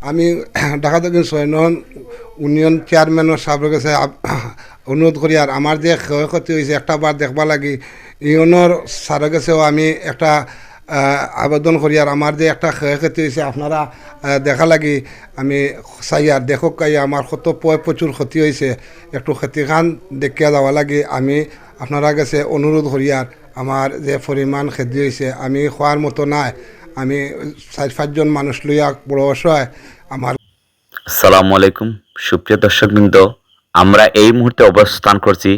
আমি ঢাকা দক্ষিণ ছয় নং ইউনিয়ন চেয়ারম্যানের সাহেবের কাছে অনুরোধ করি আর আমার যে ক্ষয়ক্ষতি হয়েছে একটা বার দেখবা লাগি ইউনিয়নের স্যারের কাছেও আমি একটা আবেদন করি আর আমার যে একটা ক্ষয়ক্ষতি হয়েছে আপনারা দেখা লাগি আমি চাই আর দেখক কাই আমার কত প- প্রচুর ক্ষতি হয়েছে একটু ক্ষতিখান দেখিয়া যাওয়া লাগে আমি আপনারা কাছে অনুরোধ করি আর আমার যে পরিমাণ ক্ষতি হয়েছে আমি খোয়ার মতো নাই। আমি চার, পাঁচজন মানুষ লইয়া বড় অসহায় আমার সালামু আলাইকুম। সুপ্রিয় দর্শকবৃন্দ, আমরা এই মুহূর্তে অবস্থান করছি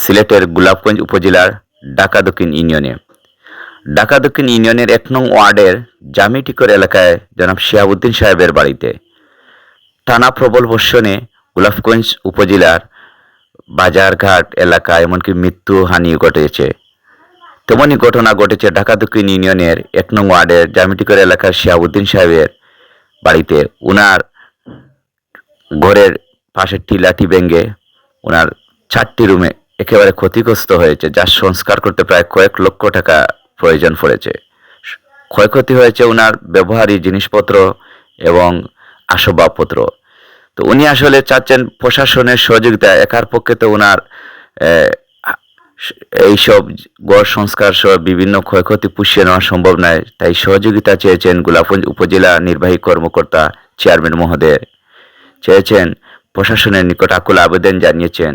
সিলেটের গোলাপগঞ্জ উপজেলার ঢাকা দক্ষিণ ইউনিয়নে। ঢাকা দক্ষিণ ইউনিয়নের এক নং ওয়ার্ডের জামিটিকর এলাকায় জনাব শিহাবুদ্দিন সাহেবের বাড়িতে টানা প্রবল বর্ষণে গোলাপগঞ্জ উপজেলার বাজারঘাট এলাকা এমনকি মৃত্যুহানি ঘটেছে। তেমনই ঘটনা ঘটেছে ঢাকা দক্ষিণ ইউনিয়নের এক নং ওয়ার্ডের জামিটিকর এলাকার শিহাবুদ্দিন সাহেবের বাড়িতে। উনার ঘরের পাশের টিলাটি ভেঙে ওনার চারটি রুমে একেবারে ক্ষতিগ্রস্ত হয়েছে যার সংস্কার করতে প্রায় কয়েক লক্ষ টাকা প্রয়োজন পড়েছে। ক্ষয়ক্ষতি হয়েছে ওনার ব্যবহারী জিনিসপত্র এবং আসবাবপত্র। তো উনি আসলে চাচ্ছেন প্রশাসনের সহযোগিতা একার পক্ষে তো ওনার এইসব গড় সংস্কার সহ বিভিন্ন ক্ষয়ক্ষতি পুষিয়ে নেওয়া সম্ভব নয়, তাই সহযোগিতা চেয়েছেন গোলাপগঞ্জ উপজেলা নির্বাহী কর্মকর্তা চেয়ারম্যান মহোদয়। চেয়েছেন প্রশাসনের নিকট আকুল আবেদন জানিয়েছেন।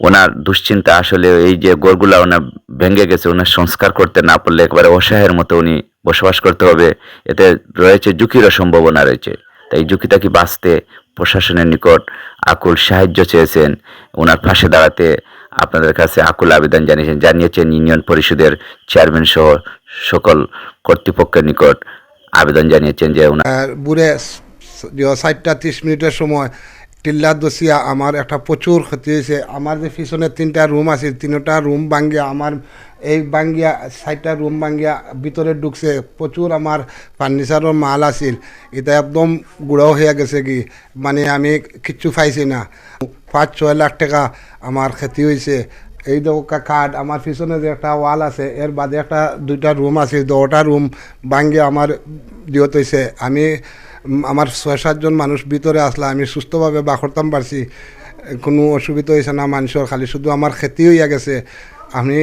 ওনার দুশ্চিন্তা আসলে এই যে গড়গুলা ওনার ভেঙে গেছে, ওনার সংস্কার করতে না পারলে একবারে অসহায়ের মতো উনি বসবাস করতে হবে, এতে রয়েছে ঝুঁকিরও সম্ভাবনা রয়েছে। তাই ঝুঁকিটা কি বাঁচতে প্রশাসনের নিকট আকুল সাহায্য চেয়েছেন, ওনার পাশে দাঁড়াতে আপনাদের কাছে আকুল আবেদন জানিয়েছেন। জানিয়েছেন ইউনিয়ন পরিষদের চেয়ারম্যান সহ সকল কর্তৃপক্ষের নিকট আবেদন জানিয়েছেন যে ওনার বুড়ে ষাটটা ত্রিশ মিনিটের সময় টিল্লা দোষিয়া আমার একটা প্রচুর ক্ষতি হয়েছে। আমার যে পিছনে তিনটা রুম আছে, তিনটা রুম ভাঙ্গিয়া আমার এই ভাঙ্গিয়া ষাটটা রুম ভাঙ্গিয়া ভিতরে ঢুকছে। প্রচুর আমার ফার্নিচারের মাল আছিল। এটা একদম গুঁড়ো হয়ে গেছে কি? মানে আমি কিচ্ছু পাইছি না। পাঁচ ছয় লাখ টাকা আমার ক্ষতি হয়েছে। এই দোকা কাঠ, আমার পিছনে যে একটা ওয়াল আছে, এর বাদে একটা দুইটা রুম আছে দুটা রুম ভাঙ্গে আমার দিয়ত হয়েছে। আমি আমার ছয় সাতজন মানুষ ভিতরে আসলা, আমি সুস্থভাবে বাস করতাম পারছি। কোনো অসুবিধা হয়েছে না মানুষের, খালি শুধু আমার ক্ষতি হইয়া গেছে। আমি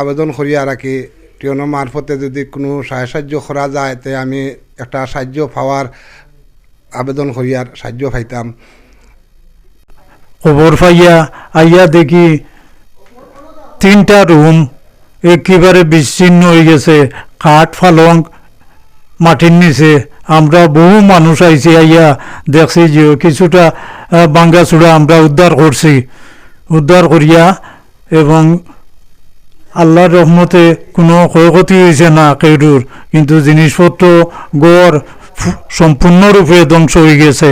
আবেদন করি আর কি টিউনো মারফতে যদি কোনো সাহায্য সাহায্য করা যায়, তে আমি একটা সাহায্য পাওয়ার আবেদন করি আর সাহায্য পাইতাম। খবর পাইয়া আইয়া দেখি তিনটা রুম একেবারে বিচ্ছিন্ন হয়ে গেছে। কাঠ, ফালং, মাটির নিচে। আমরা বহু মানুষ আইছি আইয়া দেখছি যে কিছুটা বাঙ্গা চূড়া আমরা উদ্ধার করছি। উদ্ধার করিয়া এবং আল্লাহর রহমতে কোনো ক্ষয়ক্ষতি হয়েছে না কেউর কিন্তু জিনিসপত্র গড় সম্পূর্ণরূপে ধ্বংস হয়ে গেছে।